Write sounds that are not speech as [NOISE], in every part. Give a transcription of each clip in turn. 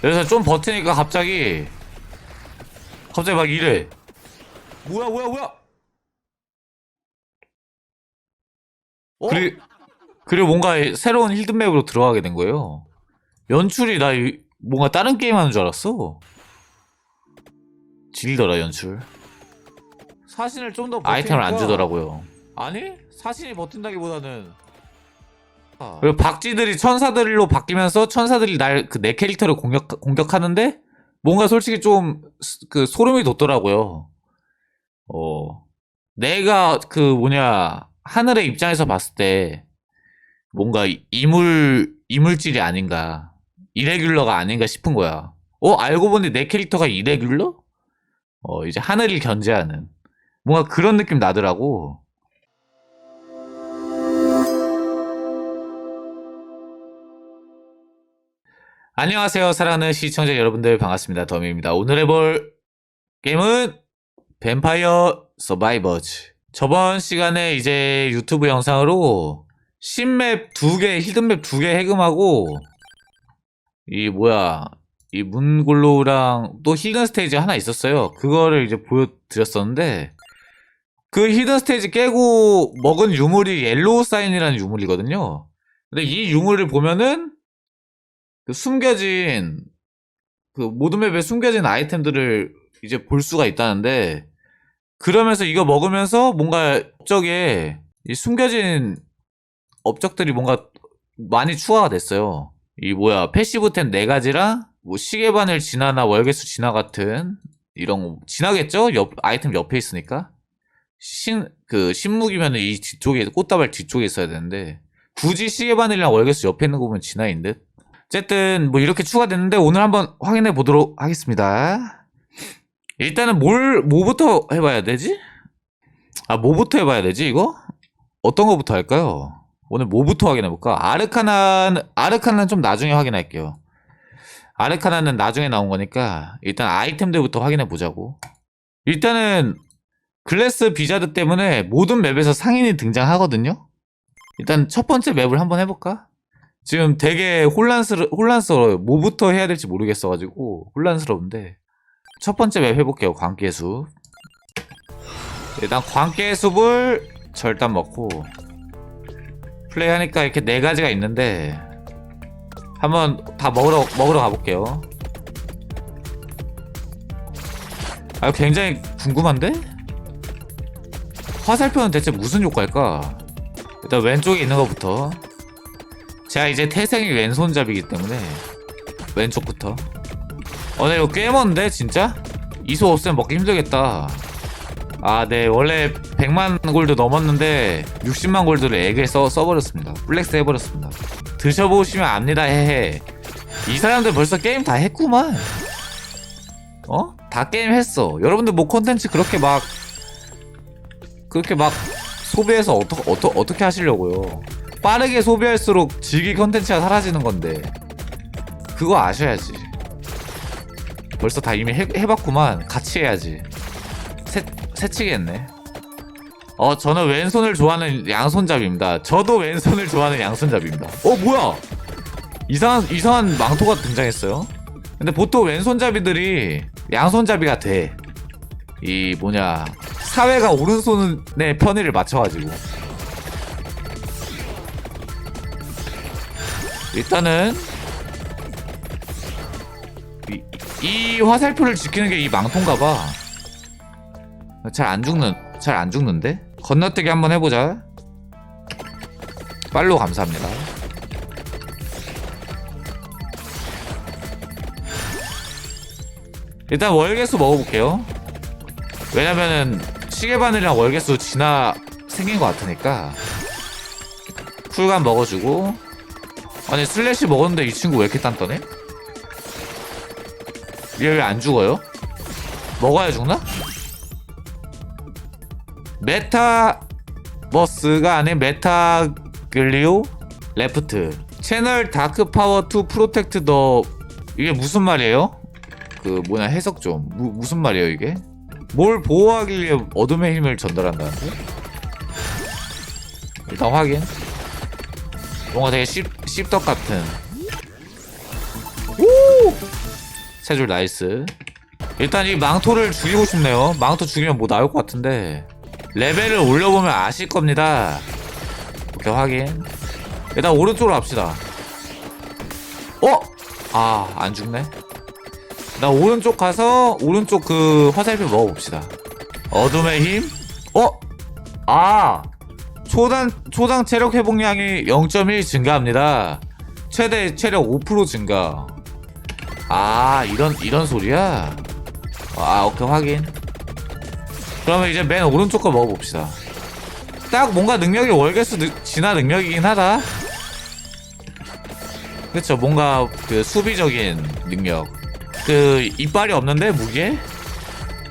그래서 좀 버티니까 갑자기 갑자기 막 이래. 뭐야 뭐야 뭐야? 어? 그리, 그리고 뭔가 새로운 힐든맵으로 들어가게 된 거예요. 연출이 나 이- 뭔가 다른 게임 하는 줄 알았어. 질더라 연출. 사신을 좀 더 아이템을 안 주더라고요. 아니? 사신이 버틴다기보다는 그리고 박쥐들이 천사들로 바뀌면서 천사들이 날 그 내 캐릭터를 공격 공격하는데 뭔가 솔직히 좀 그 소름이 돋더라고요. 어 내가 그 뭐냐 하늘의 입장에서 봤을 때 뭔가 이- 이물 이물질이 아닌가 이레귤러가 아닌가 싶은 거야. 어 알고 보니 내 캐릭터가 이레귤러? 어 이제 하늘을 견제하는 뭔가 그런 느낌 나더라고. 안녕하세요. 사랑하는 시청자 여러분들 반갑습니다. 더미입니다. 오늘 해볼 게임은 뱀파이어 서바이버즈. 저번 시간에 이제 유튜브 영상으로 신맵 두 개, 히든맵 두 개 해금하고 이 뭐야 이 문골로랑 또 히든 스테이지 하나 있었어요. 그거를 이제 보여드렸었는데 그 히든 스테이지 깨고 먹은 유물이 옐로우 사인이라는 유물이거든요. 근데 이 유물을 보면은 그 숨겨진 그 모든 맵에 숨겨진 아이템들을 이제 볼 수가 있다는데 그러면서 이거 먹으면서 뭔가 업적에 이 숨겨진 업적들이 뭔가 많이 추가가 됐어요. 이 뭐야 패시브템 네 가지랑 뭐 시계바늘 진화나 월계수 진화 같은 이런 거 진화겠죠? 옆 아이템 옆에 있으니까 신 그 신무기면 이 뒤쪽에 꽃다발 뒤쪽에 있어야 되는데 굳이 시계바늘이랑 월계수 옆에 있는 거 보면 진화인 듯. 어쨌든 뭐 이렇게 추가됐는데 오늘 한번 확인해 보도록 하겠습니다. 일단은 뭘 뭐부터 해봐야 되지? 아 뭐부터 해봐야 되지 이거? 어떤 거부터 할까요? 오늘 뭐부터 확인해 볼까? 아르카나는 아르카나는 좀 나중에 확인할게요. 아르카나는 나중에 나온 거니까 일단 아이템들부터 확인해 보자고. 일단은 글래스 비자드 때문에 모든 맵에서 상인이 등장하거든요. 일단 첫 번째 맵을 한번 해볼까? 지금 되게 혼란스러, 혼란스러워요. 뭐부터 해야 될지 모르겠어가지고 혼란스러운데 첫 번째 맵 해볼게요. 광깨숲. 일단 광깨숲을 절단 먹고 플레이하니까 이렇게 네 가지가 있는데 한번 다 먹으러 먹으러 가볼게요. 아 굉장히 궁금한데 화살표는 대체 무슨 효과일까? 일단 왼쪽에 있는 것부터 제가 이제 태생이 왼손잡이기 때문에 왼쪽부터. 어, 네, 이거 꽤 먼데 진짜? 이소 없으면 먹기 힘들겠다. 아, 네, 원래 100만 골드 넘었는데 60만 골드를 에그에 써, 써버렸습니다. 플렉스 해버렸습니다. 드셔보시면 압니다, 헤헤. 이 사람들 벌써 게임 다 했구만. 어? 다 게임 했어. 여러분들 뭐 콘텐츠 그렇게 막 그렇게 막 소비해서 어떠, 어떠, 어떻게 하시려고요 빠르게 소비할수록 즐기 컨텐츠가 사라지는 건데 그거 아셔야지. 벌써 다 이미 해, 해봤구만. 같이 해야지. 새, 새치겠네. 어 저는 왼손을 좋아하는 양손잡이입니다. 저도 왼손을 좋아하는 양손잡이입니다. 어 뭐야? 이상한 이상한 망토가 등장했어요? 근데 보통 왼손잡이들이 양손잡이가 돼이 뭐냐 사회가 오른손의 편의를 맞춰가지고 일단은 이, 이 화살표를 지키는 게 이 망토인가봐. 잘 안 죽는 잘 안 죽는데 건너뛰기 한번 해보자. 팔로우 감사합니다. 일단 월계수 먹어볼게요. 왜냐면은 시계바늘이랑 월계수 진화 생긴 것 같으니까 쿨감 먹어주고 아니 슬래시 먹었는데 이 친구 왜 이렇게 단단해? 얘왜 안 죽어요? 먹어야 죽나? 메타 버스가 아닌 메타 글리오 레프트 채널 다크 파워 투 프로텍트 더 이게 무슨 말이에요? 그 뭐냐 해석 좀 무, 무슨 말이에요 이게? 뭘 보호하기 위해 어둠의 힘을 전달한다는데? 일단 확인 뭔가 되게 씹, 씹덕 같은 오! 세 줄 나이스. 일단 이 망토를 죽이고 싶네요. 망토 죽이면 뭐 나올 것 같은데. 레벨을 올려보면 아실 겁니다. 오케이, 확인. 일단 오른쪽으로 갑시다. 어? 아, 안 죽네. 나 오른쪽 가서 오른쪽 그 화살표 먹어봅시다. 어둠의 힘? 어? 아! 초당, 초당 체력 회복량이 0.1 증가합니다. 최대 체력 5% 증가. 아, 이런, 이런 소리야? 아, 오케이, 확인. 그러면 이제 맨 오른쪽 거 먹어봅시다. 딱 뭔가 능력이 월계수 능- 진화 능력이긴 하다. 그쵸, 뭔가 그 수비적인 능력. 그, 이빨이 없는데, 무게?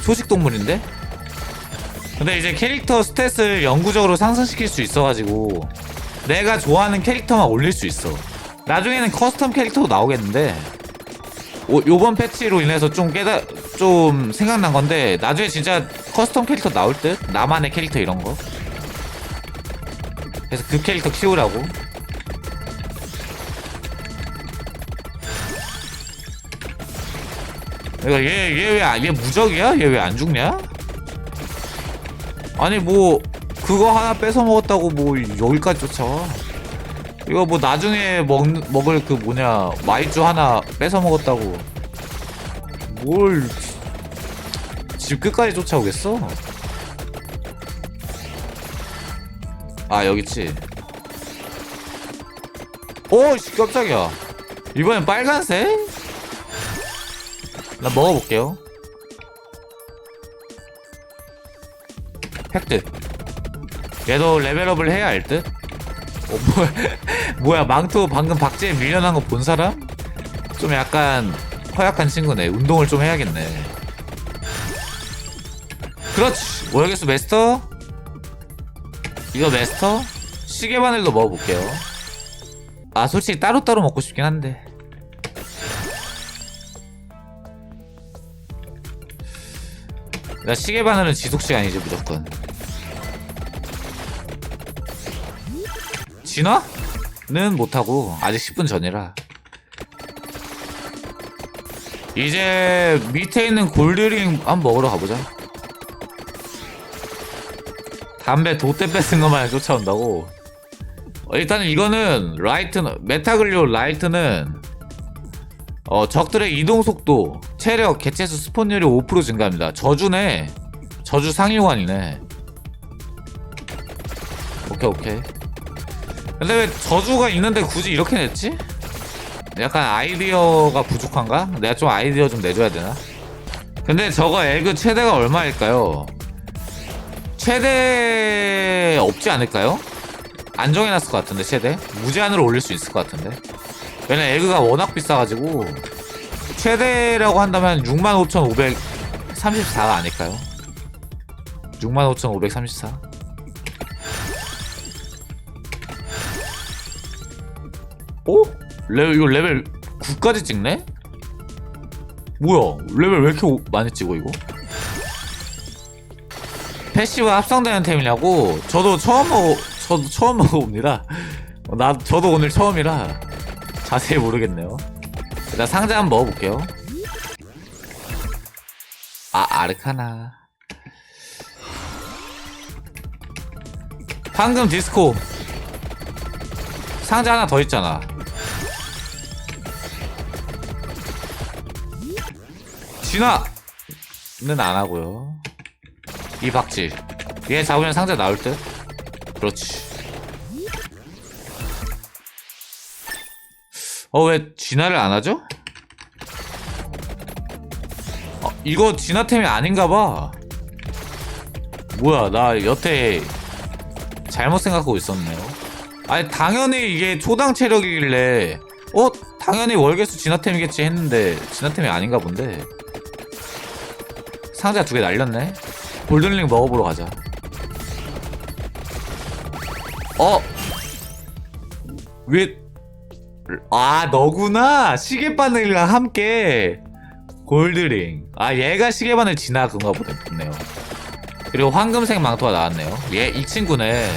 초식동물인데? 근데 이제 캐릭터 스탯을 영구적으로 상승시킬 수 있어가지고, 내가 좋아하는 캐릭터만 올릴 수 있어. 나중에는 커스텀 캐릭터도 나오겠는데, 오- 요번 패치로 인해서 좀 깨달, 좀 생각난 건데, 나중에 진짜 커스텀 캐릭터 나올 듯? 나만의 캐릭터 이런 거. 그래서 그 캐릭터 키우라고. 얘, 얘 왜, 얘 무적이야? 얘 왜 안 죽냐? 아니, 뭐, 그거 하나 뺏어 먹었다고 뭐, 여기까지 쫓아와. 이거 뭐, 나중에 먹, 먹을 그 뭐냐, 마이쮸 하나 뺏어 먹었다고. 뭘, 집 끝까지 쫓아오겠어? 아, 여기 있지. 오, 씨, 깜짝이야. 이번엔 빨간색? 나 먹어볼게요. 팩트. 얘도 레벨업을 해야 할 듯? 어, 뭐야, [LAUGHS] 뭐야, 망토 방금 박제에 밀려난 거 본 사람? 좀 약간 허약한 친구네. 운동을 좀 해야겠네. 그렇지. 월계수 메스터. 이거 메스터. 시계 바늘도 먹어볼게요. 아, 솔직히 따로따로 먹고 싶긴 한데. 나 시계 바늘은 지속 시간이지 무조건. 진화는 못하고 아직 10분 전이라. 이제 밑에 있는 골드링 한번 먹으러 가보자. 담배 돛대 뺏은 것만 쫓아온다고. 어, 일단은 이거는 라이트는 메타글리오 라이트는 어, 적들의 이동 속도, 체력, 개체수, 스폰율이 5% 증가합니다. 저주네. 저주 상위관이네. 오케이, 오케이. 근데 왜 저주가 있는데 굳이 이렇게 냈지? 약간 아이디어가 부족한가? 내가 좀 아이디어 좀 내줘야 되나? 근데 저거 에그 최대가 얼마일까요? 최대 없지 않을까요? 안 정해놨을 것 같은데 최대? 무제한으로 올릴 수 있을 것 같은데 왜냐면 에그가 워낙 비싸가지고 최대라고 한다면 65,534가 아닐까요? 65,534? 오? 레 이거 레벨 9까지 찍네? 뭐야 레벨 왜 이렇게 오- 많이 찍어 이거? 패시브가 합성되는 템이냐고? 저도 처음 먹어 저도 처음 먹어봅니다 어, 나 저도 오늘 처음이라 자세히 모르겠네요. 일단 상자 한번 먹어볼게요. 아, 아르카나. 황금 디스코. 상자 하나 더 있잖아. 진화는 안 하고요. 이 박질. 얘 잡으면 상자 나올 듯? 그렇지. 어, 왜 진화를 안 하죠? 어, 이거 진화템이 아닌가 봐. 뭐야, 나 여태 잘못 생각하고 있었네요. 아니, 당연히 이게 초당 체력이길래, 어, 당연히 월계수 진화템이겠지 했는데, 진화템이 아닌가 본데. 상자 두 개 날렸네? 골든링 먹어보러 가자. 어? 왜, 아 너구나. 시계바늘이랑 함께. 골드링. 아 얘가 시계바늘 지나 그런가 보네요. 그리고 황금색 망토가 나왔네요. 얘 이 친구네.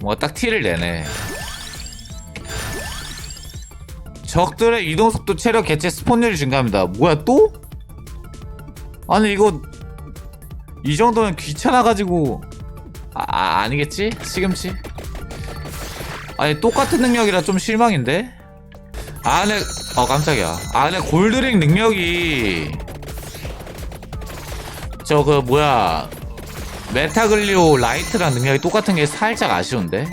뭔가 딱 티를 내네. 적들의 이동속도 체력 개체 스폰율이 증가합니다. 뭐야 또? 아니 이거 이 정도면 귀찮아가지고. 아, 아 아니겠지? 시금치? 아니 똑같은 능력이라 좀 실망인데? 안에 어 깜짝이야. 안에 골드링 능력이 저 그 뭐야 메타글리오 라이트랑 능력이 똑같은 게 살짝 아쉬운데?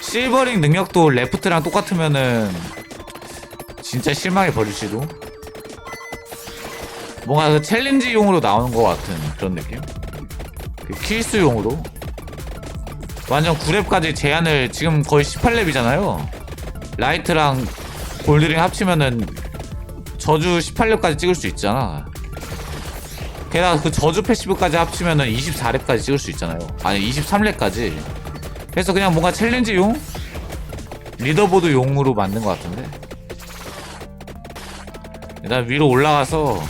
실버링 능력도 레프트랑 똑같으면은 진짜 실망해 버릴지도 뭔가 그 챌린지용으로 나오는 것 같은 그런 느낌? 그 킬수용으로 완전 9렙까지 제한을 지금 거의 18렙이잖아요. 라이트랑 골드링 합치면은 저주 18렙까지 찍을 수 있잖아. 게다가 그 저주 패시브까지 합치면은 24렙까지 찍을 수 있잖아요. 아니 23렙까지. 그래서 그냥 뭔가 챌린지용? 리더보드용으로 만든 것 같은데. 일단 위로 올라가서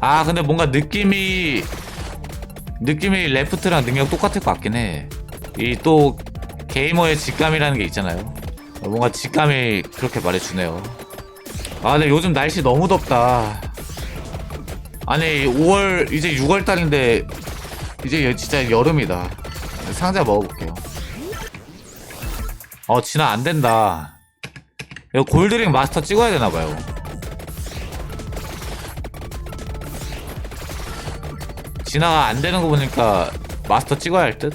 아 근데 뭔가 느낌이 느낌이 레프트랑 능력 똑같을 것 같긴 해 이 또 게이머의 직감이라는 게 있잖아요. 뭔가 직감이 그렇게 말해주네요. 아 근데 요즘 날씨 너무 덥다. 아니 5월 이제 6월 달인데 이제 여- 진짜 여름이다. 상자 먹어볼게요. 어 진화 안 된다. 이거 골드링 마스터 찍어야 되나봐요. 진화가 안 되는 거 보니까 마스터 찍어야 할 듯?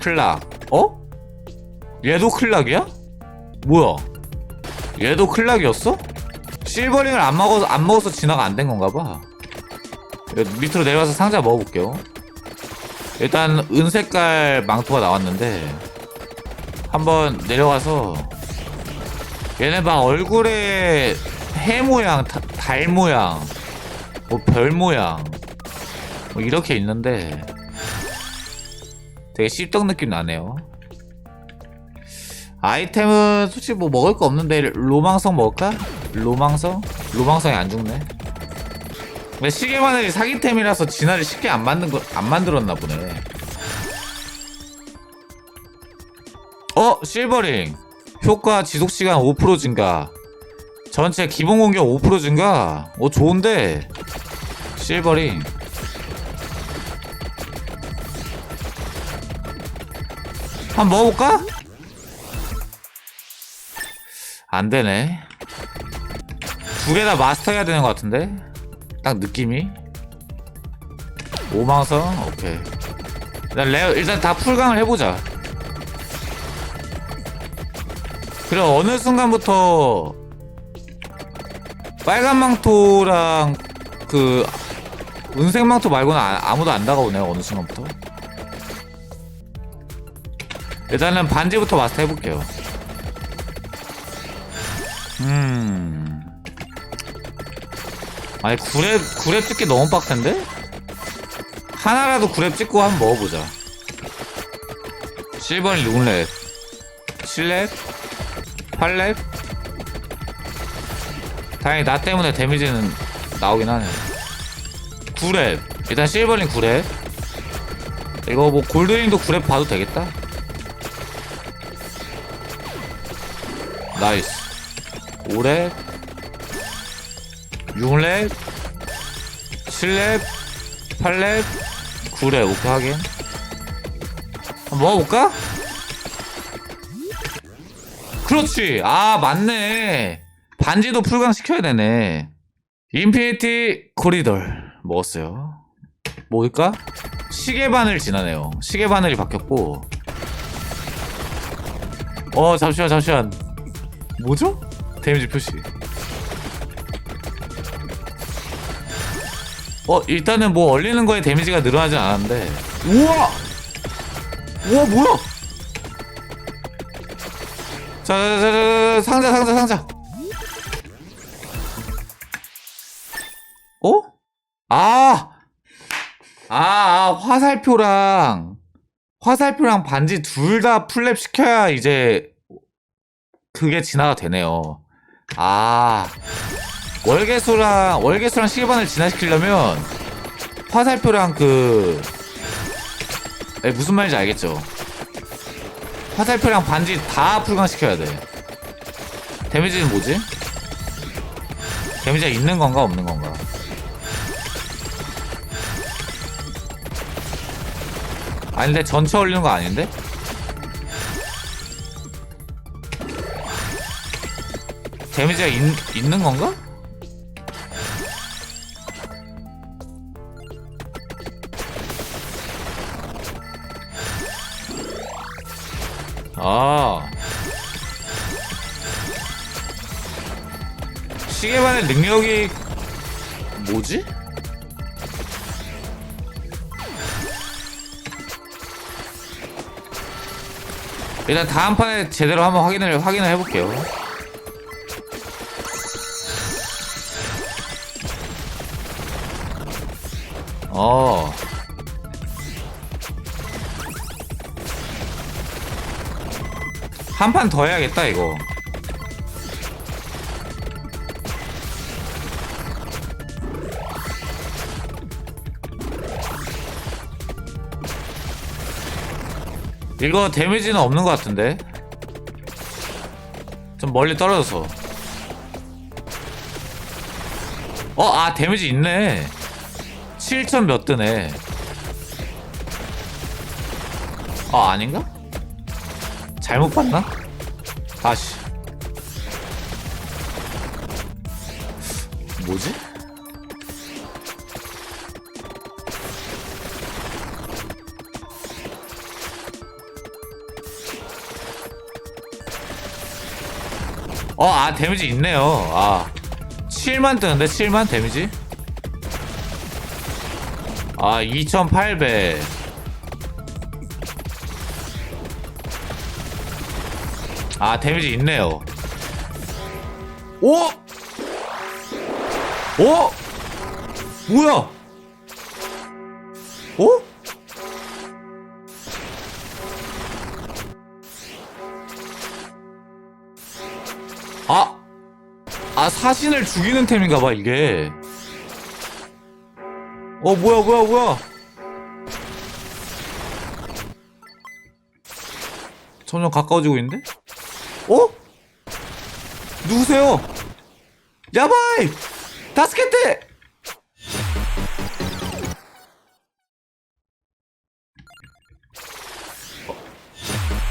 클락 어? 얘도 클락이야? 뭐야 얘도 클락이었어? 실버링을 안 먹어서 안 먹어서 진화가 안 된 건가 봐. 밑으로 내려가서 상자 먹어볼게요. 일단 은색깔 망토가 나왔는데 한번 내려가서 얘네 막 얼굴에 해 모양, 다- 달 모양, 뭐 별 모양 뭐 이렇게 있는데 되게 씹덕 느낌 나네요. 아이템은 솔직히 뭐 먹을 거 없는데 로망성 먹을까? 로망성? 로망성이 안 죽네. 근데 시계바늘이 사기템이라서 진화를 쉽게 안 만든 거, 안 만들었나 보네. 어, 실버링. 효과 지속 시간 5% 증가. 전체 기본 공격 5% 증가. 어, 좋은데. 실버링. 한번 먹어볼까? 안 되네. 두 개 다 마스터 해야 되는 것 같은데? 딱 느낌이? 오망성? 오케이. 일단 레어, 일단 다 풀강을 해보자. 그래, 어느 순간부터 빨간 망토랑 그 은색 망토 말고는 아, 아무도 안 다가오네요, 어느 순간부터. 일단은 반지부터 마스터 해볼게요. 음. 아니, 9렙, 9렙 찍기 너무 빡센데? 하나라도 9렙 찍고 한번 먹어보자. 7번 6렙. 7렙? 8렙? 다행히 나 때문에 데미지는 나오긴 하네. 9렙. 일단 실버링 9렙. 이거 뭐 골드링도 9렙 봐도 되겠다. 나이스. 5렙 6렙 7렙 8렙 9렙 오케이 하긴 먹어볼까? 그렇지. 아 맞네. 반지도 풀강 시켜야 되네. 인피니티 코리돌. 먹었어요. 먹을까? 시계바늘 지나네요. 시계바늘이 바뀌었고. 어 잠시만 잠시만 뭐죠? 데미지 표시. 어 일단은 뭐 얼리는 거에 데미지가 늘어나진 않았는데. 우와! 우와 뭐야? 자, 자, 자, 자, 상자 상자 상자. 어? 아! 아, 아 화살표랑 화살표랑 반지 둘다 풀랩 시켜야 이제 그게 진화가 되네요. 아 월계수랑 월계수랑 시계반을 진화시키려면 화살표랑 그 에, 무슨 말인지 알겠죠? 화살표랑 반지 다 풀강시켜야 돼. 데미지는 뭐지? 데미지가 있는 건가 없는 건가? 아닌데 전체 올리는 거 아닌데? 데미지가 있, 있는 건가? 아. 시계반의 능력이 뭐지? 일단 다음 판에 제대로 한번 확인을 확인을 해볼게요. 한 판 더 해야겠다 이거. 이거 데미지는 없는 것 같은데 좀 멀리 떨어져서 어 아 데미지 있네 7천 몇 뜨네 아 아닌가? 잘못 봤나? 다시 뭐지? 어, 아, 데미지 있네요. 아. 7만 뜨는데, 7만 데미지? 아, 2800. 아, 데미지 있네요. 오! 오! 뭐야? 오? 아! 아, 사신을 죽이는 템인가 봐, 이게. 어, 뭐야, 뭐야, 뭐야. 점점 가까워지고 있는데? 어? 누구세요? 야바이! 다스케테!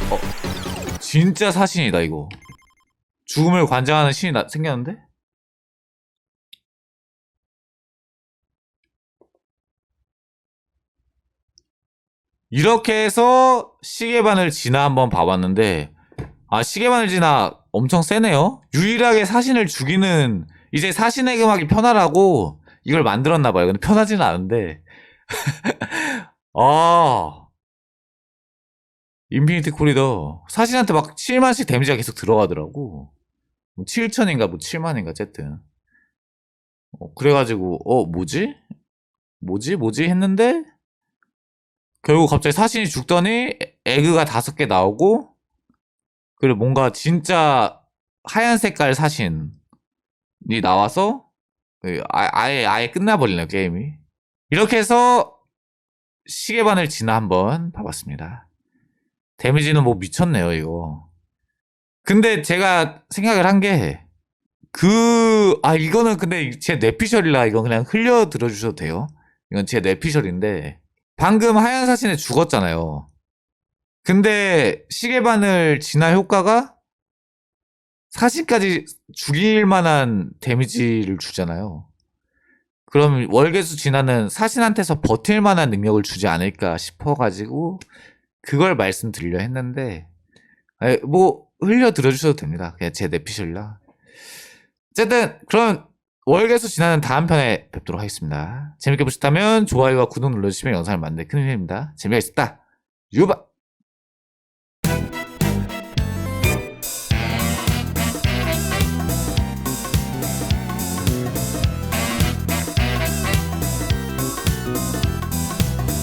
어, 어, 진짜 사신이다, 이거. 죽음을 관장하는 신이 나, 생겼는데? 이렇게 해서 시계반을 지나 한번 봐봤는데 아 시계반을 지나 엄청 세네요. 유일하게 사신을 죽이는 이제 사신의 금하기 편하라고 이걸 만들었나 봐요. 근데 편하지는 않은데. [LAUGHS] 아. 인피니티 코리더. 사신한테 막 7만씩 데미지가 계속 들어가더라고. 뭐 7천인가 뭐 7만인가 어쨌든. 어, 그래가지고 어 뭐지? 뭐지? 뭐지? 했는데 결국 갑자기 사신이 죽더니 에- 에그가 다섯 개 나오고 그리고 뭔가 진짜 하얀 색깔 사신이 나와서 그 아- 아예 아예 끝나버리네요 게임이 이렇게 해서 시계반을 지나 한번 봐봤습니다 데미지는 뭐 미쳤네요 이거 근데 제가 생각을 한 게 그, 아, 이거는 근데 제 뇌피셜이라 이건 그냥 흘려 들어주셔도 돼요. 이건 제 뇌피셜인데, 방금 하얀 사신에 죽었잖아요. 근데 시계반을 진화 효과가 사신까지 죽일 만한 데미지를 주잖아요. 그럼 월계수 진화는 사신한테서 버틸 만한 능력을 주지 않을까 싶어가지고 그걸 말씀드리려 했는데 에, 뭐 흘려 들어주셔도 됩니다. 그냥 제 뇌피셜이라. 어쨌든 그럼 월계수 지나는 다음 편에 뵙도록 하겠습니다. 재밌게 보셨다면 좋아요와 구독 눌러주시면 영상을 만드는 큰 힘이 됩니다. 재미가 있었다. 유바!